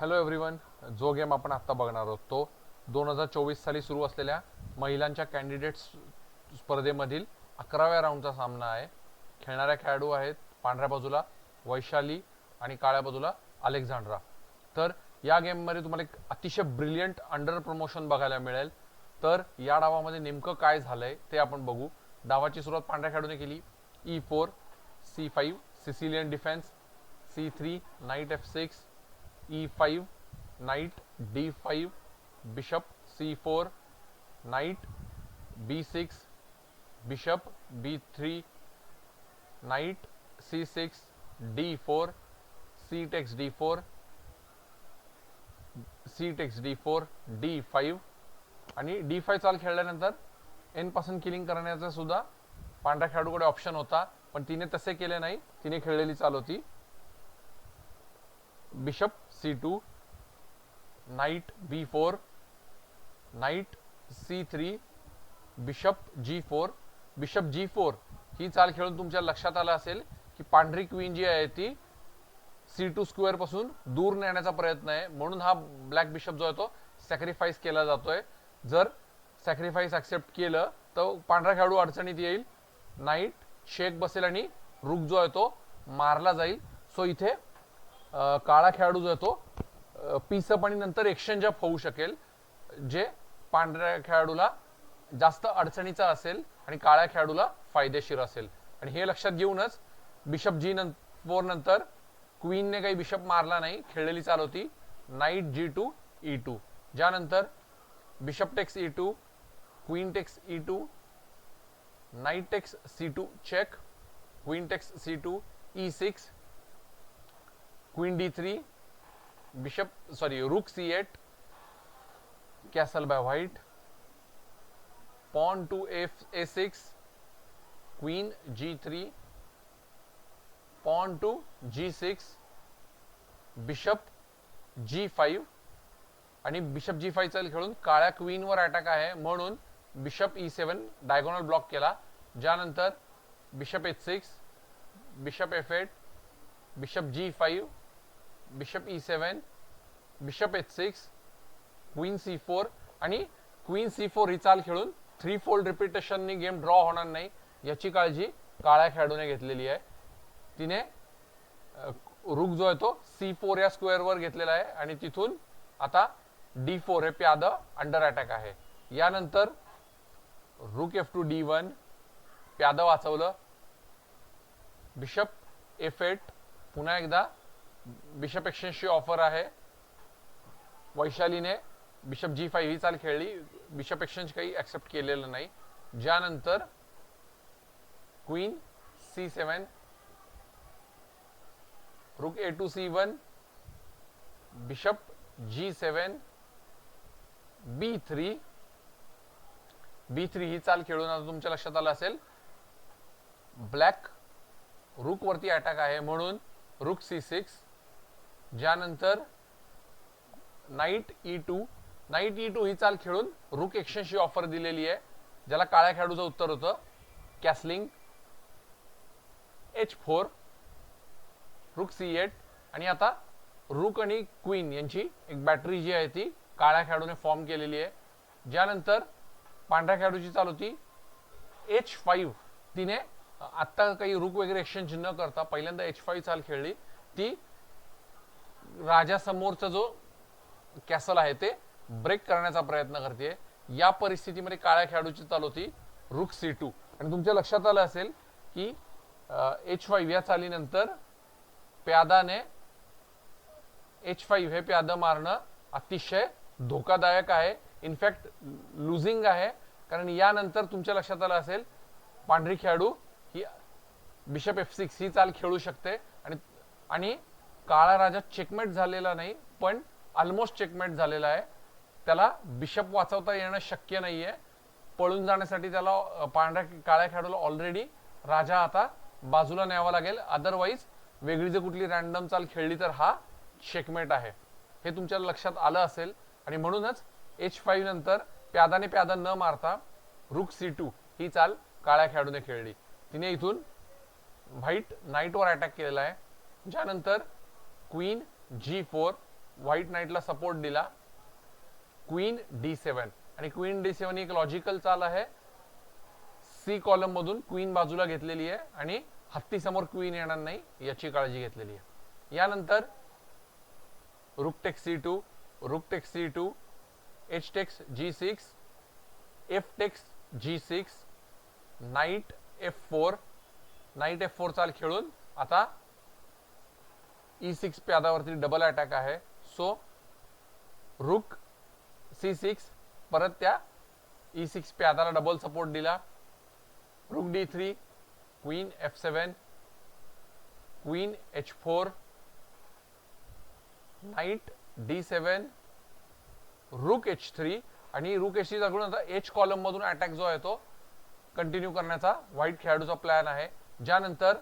Hello everyone जो game आपण आत्ता बघणार आहोत तो दोन हजार चोवीस साली सुरू असलेल्या महिलांच्या कॅन्डिडेट्स स्पर्धेमधील अकराव्या राऊंडचा सामना आहे. खेळणाऱ्या खेळाडू आहेत पांढऱ्या बाजूला वैशाली आणि काळ्या बाजूला अलेक्झांड्रा. तर या गेममध्ये तुम्हाला एक अतिशय ब्रिलियंट अंडर प्रमोशन बघायला मिळेल. तर या डावामध्ये नेमकं काय झालंय ते आपण बघू. डावाची सुरुवात पांढऱ्या खेळाडूने केली. E four C five Sicilian defence C three knight F six e5 knight d5 bishop c4 knight b6 bishop b3 knight c6 d4 c takes d4 c takes d4 d5 आणि d5 चाल खेळल्यानंतर एनपासून killing करण्याचा सुद्धा पांढऱ्या खेळाडूकडे option होता पण तिने तसे केले नाही. तिने खेळलेली चाल होती. Bishop C two knight B four knight C three bishop G four bishop G four ही चाल खेळून तुमच्या लक्षात आलं असेल की पांढरी क्वीन जी आहे ती सी टू स्क्वेअरपासून दूर नेण्याचा प्रयत्न आहे. म्हणून हा ब्लॅक बिशप जो आहे तो सॅक्रिफाईस केला जातोय. जर सॅक्रिफाईस ऍक्सेप्ट केलं तर पांढरा खेळाडू अडचणीत येईल. नाईट शेक बसेल आणि रुख जो आहे तो मारला जाईल. सो इथे काळा खेळाडू जो आहे तो पीसअप आणि नंतर एक्सचेंज अप होऊ शकेल जे पांढऱ्या खेळाडूला जास्त अडचणीचा असेल आणि काळ्या खेळाडूला फायदेशीर असेल. आणि हे लक्षात घेऊनच बिशप जी नं फोर नंतर क्वीनने काही बिशप मारला नाही खेळलेली चाल होती knight G two E two. ज्यानंतर bishop takes E two queen takes E two knight takes C two check queen takes C two E six queen D three bishop sorry rook C eight castle by white pawn to F A six queen G three pawn to G six bishop G five आणि bishop G five चाल खेळून काळ्या क्वीनवर attack आहे. म्हणून bishop E seven diagonal block केला. ज्यानंतर bishop H six bishop F eight bishop G five bishop E seven bishop H six queen C four आणि क्वीन सी फोर ही चाल खेळून थ्री फोल्ड रिपिटेशननी गेम ड्रॉ होणार नाही याची काळजी काळ्या खेळाडूने घेतलेली आहे. तिने रुख जो आहे तो सी फोर या स्क्वेअरवर घेतलेला आहे आणि तिथून आता डी फोर हे प्याद अंडर अटॅक आहे. यानंतर rook F two D one प्याद वाचवलं. बिशप एफ एट पुन्हा एकदा बिशप एक्सचेंजची ऑफर आहे. वैशालीने बिशप जी फाईव्ह ही चाल खेळली. बिशप एक्सचेंज काही ऍक्सेप्ट केलेलं नाही. ज्यानंतर queen C seven rook A two C one bishop G seven B three B three ही चाल खेळून आता तुमच्या लक्षात आलं असेल. ब्लॅक रुकवरती अटॅक आहे म्हणून रुक सी सिक्स ज्यानंतर knight E two knight E two ही चाल खेळून रुक एक्सचेंजची ऑफर दिलेली आहे ज्याला काळ्या खेळाडूचं उत्तर होतं. Castling H four rook C eight आणि आता रुक आणि क्वीन यांची एक बॅटरी जी आहे ती काळ्या खेळाडूने फॉर्म केलेली आहे. ज्यानंतर पांढऱ्या खेळाडूची चाल होती. एच फाईव्ह तिने आत्ता काही रुक वगैरे एक्सचेंज न करता पहिल्यांदा एच फाईव्ह चाल खेळली. ती राजासमोरचा जो कॅसल आहे ते ब्रेक करण्याचा प्रयत्न करते या परिस्थितीमध्ये काळ्या खेळाडूची चाल होती रुक सी टू आणि तुमच्या लक्षात आलं असेल की एच फाईव्ह या चालीनंतर प्यादाने एच फाईव्ह हे प्याद मारणं अतिशय धोकादायक आहे. इनफॅक्ट लुझिंग आहे. कारण यानंतर तुमच्या लक्षात आलं असेल पांढरी खेळाडू ही बिशप एफ सिक्स ही चाल खेळू शकते. आणि आणि काळा राजा चेकमेट झालेला नाही पण ऑलमोस्ट चेकमेट झालेला आहे. त्याला बिशप वाचवता येणं शक्य नाहीये. पळून जाण्यासाठी त्याला पांढऱ्या काळ्या खेळाडूला ऑलरेडी राजा आता बाजूला न्यावा लागेल. अदरवाईज वेगळी जर कुठली रॅन्डम चाल खेळली तर हा चेकमेट आहे. हे तुमच्या लक्षात आलं असेल. आणि म्हणूनच एच फाईव्ह नंतर प्यादाने प्यादा न मारता रुक सी टू ही चाल काळ्या खेळाडूने खेळली. तिने इथून व्हाईट नाईटवर अटॅक केलेला आहे. ज्यानंतर क्वीन जी फोर व्हाईट नाईटला सपोर्ट दिला. क्वीन डी सेवन आणि क्वीन डी सेवन एक लॉजिकल चाल आहे. सी कॉलम मधून क्वीन बाजूला घेतलेली आहे आणि हत्ती समोर क्वीन येणार नाही याची काळजी घेतलेली आहे. यानंतर rook takes C two rook takes C two H takes G six F takes G six knight F four knight F four चाल खेळून आता ई सिक्स प्यादावरती डबल अटॅक आहे. सो रुक सी सिक्स परत त्या ई सिक्स प्यादाला double support दिला. Rook D three queen F seven queen H four knight D seven rook H three आणि रुक एच थ्री जागून आता एच कॉलम मधून अटॅक जो आहे तो कंटिन्यू करण्याचा व्हाईट खेळाडूचा प्लॅन आहे. ज्यानंतर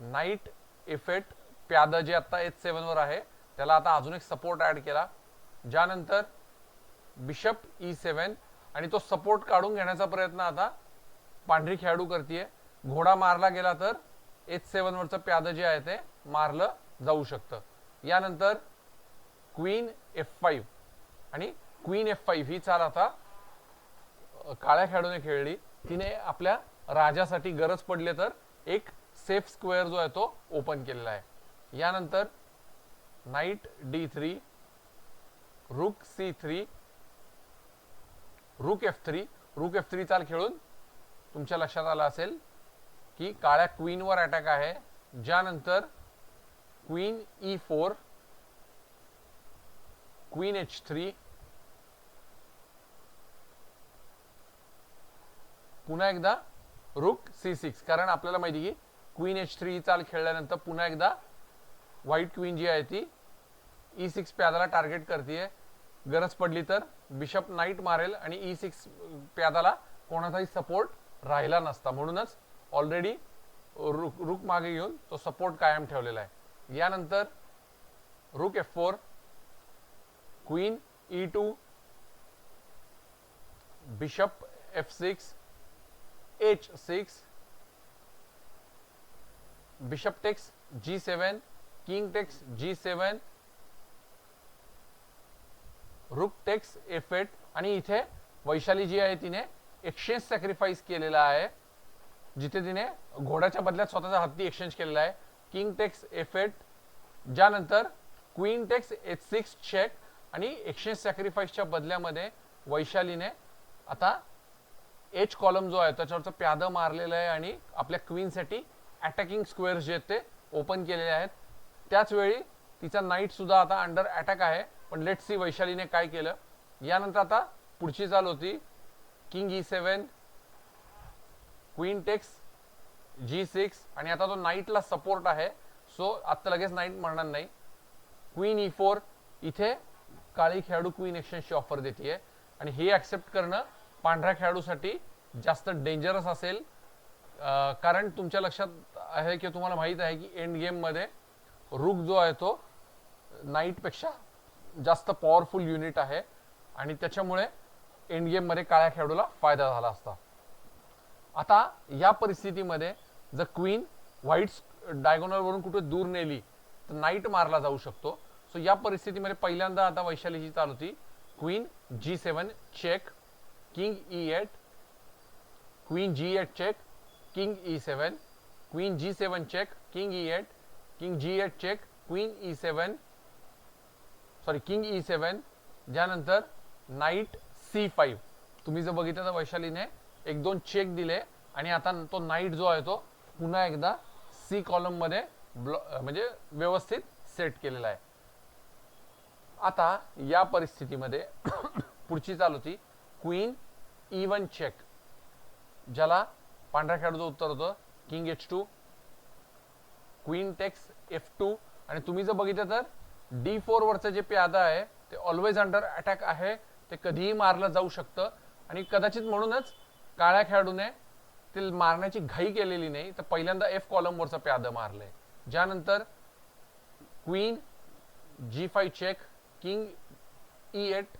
नाईट इफेक्ट प्यादं जे आता एच सेवनवर आहे त्याला आता अजून एक सपोर्ट ऍड केला. ज्यानंतर बिशप ई सेवन आणि तो सपोर्ट काढून घेण्याचा प्रयत्न आता पांढरी खेळाडू करते घोडा मारला गेला तर एच सेवनवरचं प्यादं जे आहे ते मारलं जाऊ शकतं. यानंतर क्वीन एफ फाईव्ह आणि क्वीन एफ फाईव्ह ही चाल आता काळ्या खेळाडूने खेळली. तिने आपल्या राजासाठी गरज पडली तर एक सेफ स्क्वेअर जो आहे तो ओपन केलेला आहे. यानंतर knight D three rook C three rook F three. Rook F three चाल खेळून तुमच्या लक्षात आलं असेल की काळ्या क्वीनवर अटॅक आहे. ज्यानंतर queen E four queen H three पुन्हा एकदा रुक सी सिक्स. कारण आपल्याला माहिती की क्वीन एच थ्री चाल खेळल्यानंतर पुन्हा एकदा व्हाईट क्वीन जी आहे ती. E ई सिक्स प्यादाला टार्गेट करते गरज पडली तर बिशप नाईट मारेल आणि e ई सिक्स प्यादाला कोणाचाही सपोर्ट राहिला नसता. म्हणूनच ऑलरेडी रुक रुक मागे घेऊन तो सपोर्ट कायम ठेवलेला आहे. यानंतर rook F four queen E two bishop F six H six bishop takes G seven king takes G seven rook takes F eight आणि इथे वैशाली जी आहे तिने एक्सचेंज सॅक्रिफाईस केलेला आहे जिथे तिने घोड्याच्या बदल्यात स्वतःचा हत्ती एक्सचेंज केलेला आहे. किंग टेक्स एफ एट ज्यानंतर queen takes H six check आणि एक्सचेंज सॅक्रिफाईसच्या बदल्यामध्ये वैशालीने आता एच कॉलम जो आहे त्याच्यावरचं प्यादं मारलेलं आहे आणि आपल्या क्वीनसाठी अटॅकिंग स्क्वेअर्स जे आहेत ते ओपन केलेले आहेत. त्याच वेळी तिचा नाईट सुद्धा आता अंडर अटॅक आहे. पण लेट सी वैशालीने काय केलं. यानंतर आता पुढची चाल होती. King E seven queen takes G six आणि आता तो नाईटला सपोर्ट आहे. सो आत्ता लगेच नाईट म्हणणार नाही. क्वीन ई फोर इथे काळी खेळाडू क्वीन एक्सचेंजची ऑफर देते आणि हे ॲक्सेप्ट करणं पांढऱ्या खेळाडूसाठी जास्त डेंजरस असेल. कारण तुमच्या लक्षात आहे की तुम्हाला माहीत आहे की एंड गेममध्ये रुक जो आहे तो नाईटपेक्षा जास्त पॉवरफुल युनिट आहे आणि त्याच्यामुळे एंडमध्ये काळ्या खेळाडूला फायदा झाला असता. आता या परिस्थितीमध्ये जर क्वीन व्हाईट डायगोनलवरून कुठे दूर नेली तर नाईट मारला जाऊ शकतो. सो या परिस्थितीमध्ये पहिल्यांदा आता वैशालीची चालू होती. Queen G seven check king E eight queen G eight check king E seven queen G seven check king E eight king G eight check queen E seven sorry king E seven ज्यानंतर knight C five तुम्ही जर बघितलं तर वैशालीने एक दोन check दिले आणि आता तो नाईट जो आहे तो पुन्हा एकदा सी कॉलममध्ये ब्लॉ- म्हणजे व्यवस्थित सेट केलेला आहे. आता या परिस्थितीमध्ये पुढची चाल होती क्वीन इवन चेक ज्याला पांढऱ्या खेळाडूचं उत्तर होतं king H two queen takes F two आणि तुम्ही जर बघितलं तर डी फोर वरचं जे प्यादा आहे ते ऑलवेज अंडर अटॅक आहे. ते कधीही मारलं जाऊ शकतं. आणि कदाचित म्हणूनच काळ्या खेळाडूने ते मारण्याची घाई केलेली नाही तर पहिल्यांदा एफ कॉलमवरचं प्यादं मारलंय. ज्यानंतर queen G five check king E eight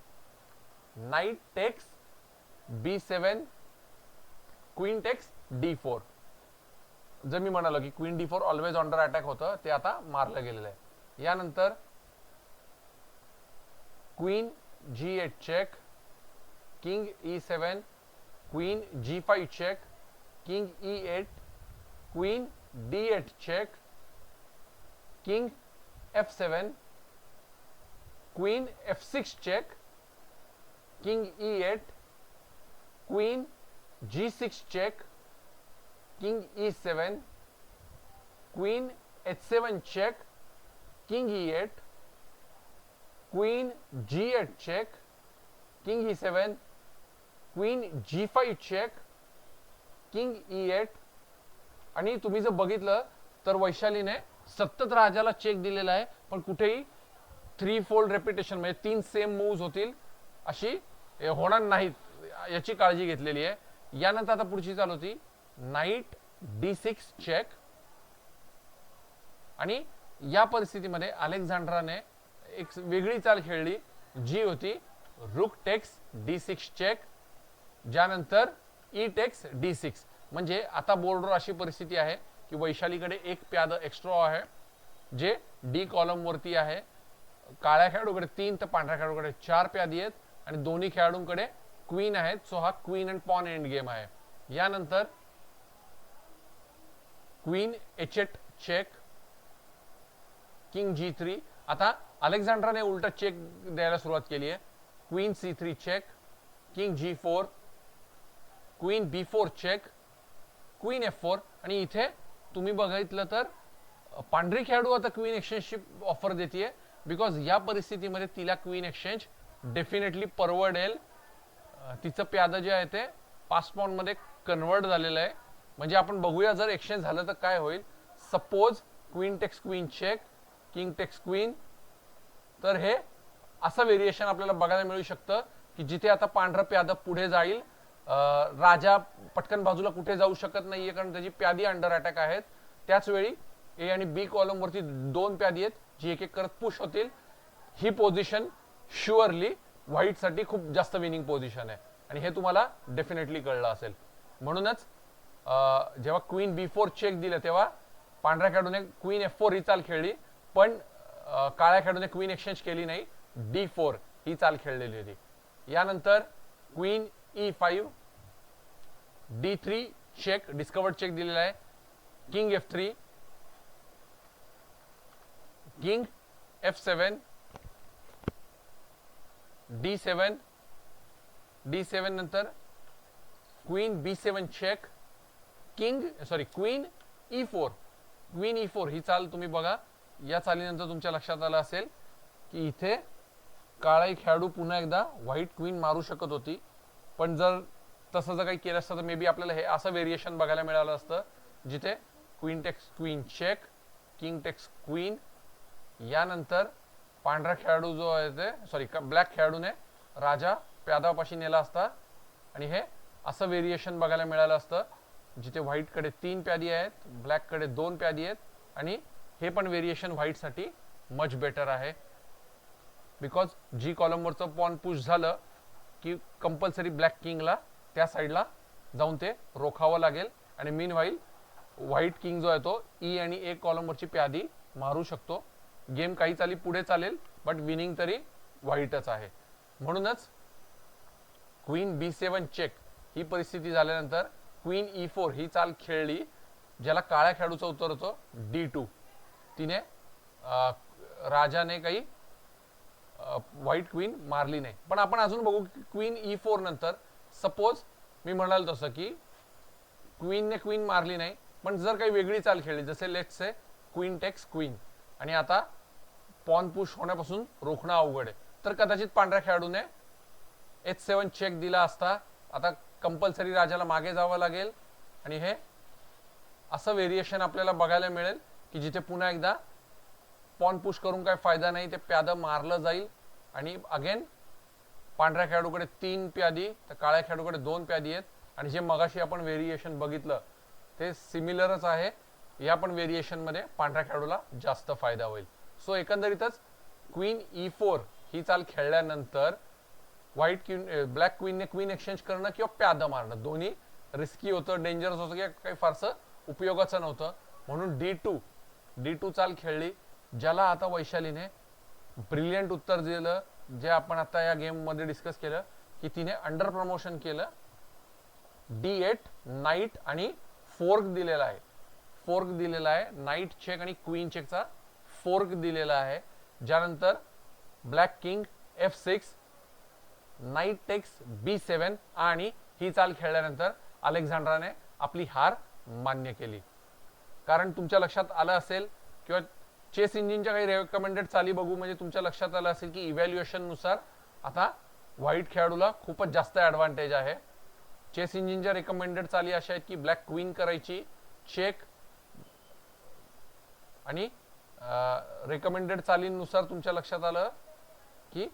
knight takes B seven queen takes D four जर मी म्हणालो की queen D four always under attack होतं ते आता मारलं गेलेलं आहे. यानंतर queen G eight check king E seven queen G five check king E eight queen D eight check king F seven queen F six check king E eight queen G six check king E seven queen H seven check king E eight queen G eight check king E seven queen G five check king E eight आणि तुम्ही जर बघितलं तर वैशालीने सतत राजाला check दिलेला आहे पण कुठेही थ्री फोल्ड रेपिटेशन म्हणजे तीन सेम मूव्ज होतील अशी होणार नाहीत याची काळजी घेतलेली आहे. यानंतर आता पुढची चालू होती. नाईट डी सिक्स चेक आणि या परिस्थितीमध्ये अलेक्झांड्राने एक वेगळी चाल खेळली जी होती rook takes D six check ज्यानंतर e E takes D six. म्हणजे आता बोर्डवर अशी परिस्थिती आहे की वैशालीकडे एक प्याद एक्स्ट्रा आहे जे डी कॉलम वरती आहे. काळ्या खेळाडूकडे तीन तर पांढऱ्या खेळाडूकडे चार प्यादी आहेत आणि दोन्ही खेळाडूंकडे क्वीन आहेत. सो हा queen and pawn end game आहे. यानंतर queen H eight check king G three. आता अलेक्झांड्राने उलट चेक द्यायला सुरुवात केली आहे. Queen C three check king G four queen B four check queen F four. आणि इथे तुम्ही बघितलं तर पांढरी खेळाडू आता क्वीन एक्सचेंजची ऑफर देते बिकॉज या परिस्थितीमध्ये तिला क्वीन एक्सचेंज डेफिनेटली परवडेल. तिचं प्यादं जे आहे ते पाच मध्ये कन्वर्ट झालेलं आहे. म्हणजे आपण बघूया जर एक्सचेंज झालं तर काय होईल? Suppose queen takes queen check king takes queen तर हे असं व्हेरिएशन आपल्याला बघायला मिळू शकतं की जिथे आता पांढरा प्यादा पुढे जाईल. राजा पटकन बाजूला कुठे जाऊ शकत नाहीये कारण त्याची प्यादी अंडर अटॅक आहेत. त्याच वेळी ए आणि बी कॉलम वरती दोन प्यादी आहेत जी एक एक करत पुश होतील. ही पोझिशन शुअरली व्हाईटसाठी खूप जास्त विनिंग पोझिशन आहे. आणि हे तुम्हाला डेफिनेटली कळलं असेल. म्हणूनच जेव्हा क्वीन बी फोर चेक दिलं तेव्हा पांढऱ्या खेळाडूने क्वीन एफ फोर ही चाल खेळली पण काळ्या खेळाडूने क्वीन एक्सचेंज केली नाही. डी फोर ही चाल खेळलेली होती. यानंतर queen E five D three check discovered check दिलेला आहे. King F three king F seven D seven D seven नंतर queen B seven check king sorry queen E four queen E four ही चाल तुम्ही बघा. या चालीनंतर तुमच्या लक्षात आलं असेल की इथे काळाई खेळाडू पुन्हा एकदा व्हाईट क्वीन मारू शकत होती. पण जर तसं जर काही केलं असतं तर मे बी आपल्याला हे असं व्हेरिएशन बघायला मिळालं असतं जिथे queen takes queen check king takes queen यानंतर पांढरा खेळाडू जो आहे ते सॉरी ब्लॅक खेळाडूने राजा प्यादापाशी नेला असता. आणि हे असं व्हेरिएशन बघायला मिळालं असतं. जिथे व्हाईटकडे तीन प्यादी आहेत ब्लॅककडे दोन प्यादी आहेत आणि हे पण व्हेरिएशन व्हाईटसाठी मच बेटर आहे. बिकॉज जी कॉलमवरचं पॉन पुश झालं की कंपल्सरी ब्लॅक किंगला त्या साईडला जाऊन ते रोखावं लागेल. आणि मीन व्हाईल व्हाईट किंग जो आहे तो ई आणि ए कॉलमवरची प्यादी मारू शकतो. गेम काही चाली पुढे चालेल बट विनिंग तरी व्हाईटच आहे. म्हणूनच क्वीन बी सेवन चेक ही परिस्थिती झाल्यानंतर क्वीन ई फोर ही चाल खेळली ज्याला काळ्या खेळाडूचं उत्तर होतं डी टू तिने राजाने काही व्हाईट क्वीन मारली नाही. पण आपण अजून बघू क्वीन ई फोर नंतर सपोज मी म्हणाल तसं की क्वीनने क्वीन मारली नाही पण जर काही वेगळी चाल खेळली जसे let's say queen takes queen आणि आता पॉन पुश होण्यापासून रोखणं अवघड आहे. तर कदाचित पांढऱ्या खेळाडूने एच सेवन चेक दिला असता आता कंपल्सरी राजाला मागे जावं लागेल. आणि हे असं व्हेरिएशन आपल्याला बघायला मिळेल की जिथे पुन्हा एकदा पॉन पुश करून काही फायदा नाही ते प्यादं मारलं जाईल. आणि अगेन पांढऱ्या खेळाडूकडे तीन प्यादी तर काळ्या खेळाडूकडे दोन प्यादी आहेत. आणि जे मगाशी आपण व्हेरिएशन बघितलं ते सिमिलरच आहे. या पण व्हेरिएशनमध्ये पांढऱ्या खेळाडूला जास्त फायदा होईल. सो एकंदरीतच क्वीन ई फोर ही चाल खेळल्यानंतर व्हाईट क्वीन ब्लॅक क्वीनने क्वीन एक्सचेंज करणं किंवा प्यादा मारणं. दोन्ही रिस्की होतं डेंजरस होतं किंवा काही फारसं उपयोगाचं नव्हतं. म्हणून डी टू डी टू चाल खेळली ज्याला आता वैशालीने ब्रिलियंट उत्तर दिलं जे आपण आता या गेममध्ये डिस्कस केलं की तिने अंडर प्रमोशन केलं. डी एट नाईट आणि फोर्क दिलेला आहे. फोर्क दिलेला आहे नाईट चेक आणि क्वीन चेकचा फोर्क दिलेला आहे. ज्यानंतर black king F six knight takes B seven आणि ही चाल खेळल्यानंतर अलेक्झांड्राने आपली हार मान्य केली. कारण तुमच्या लक्षात आलं असेल किंवा चेस इंजिनच्या काही रेकमेंडेड चाली बघू म्हणजे तुमच्या लक्षात आलं असेल की इव्हॅल्युएशननुसार आता व्हाईट खेळाडूला खूपच जास्त ॲडव्हान्टेज आहे. चेस इंजिनच्या रेकमेंडेड चाली अशा आहेत की ब्लॅक क्वीन करायची चेक आणि रेकमेंडेड चालींनुसार तुमच्या लक्षात आलं की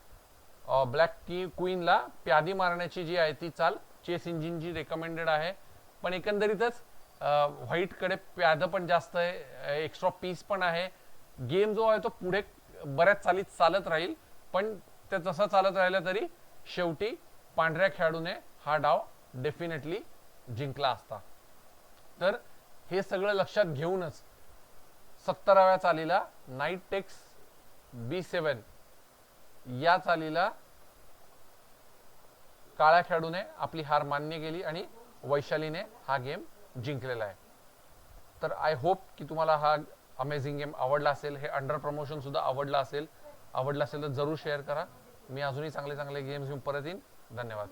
ब्लॅक की क्वीनला प्यादी मारण्याची जी आहे ती चाल चेस इंजिन जी रेकमेंडेड आहे. पण एकंदरीतच व्हाईटकडे प्यादं पण जास्त आहे एक्स्ट्रा पीस पण आहे. गेम जो आहे तो पुढे बऱ्याच चालीत चालत राहील. पण ते तसं चालत राहिलं तरी शेवटी पांढऱ्या खेळाडूने हा डाव डेफिनेटली जिंकला असता. तर हे सगळं लक्षात घेऊनच सत्तराव्या चालीला नाईट टेक्स बी सेवन या चालीला काळ्या खेळाडूने आपली हार मान्य केली आणि वैशालीने हा गेम जिंकलेला आहे. तर आय होप की तुम्हाला हा अमेझिंग गेम आवडला असेल हे अंडर प्रमोशन सुद्धा आवडला असेल आवडला असेल तर जरूर शेअर करा. मी अजूनही चांगले चांगले गेम्स घेऊन परत येईन. धन्यवाद.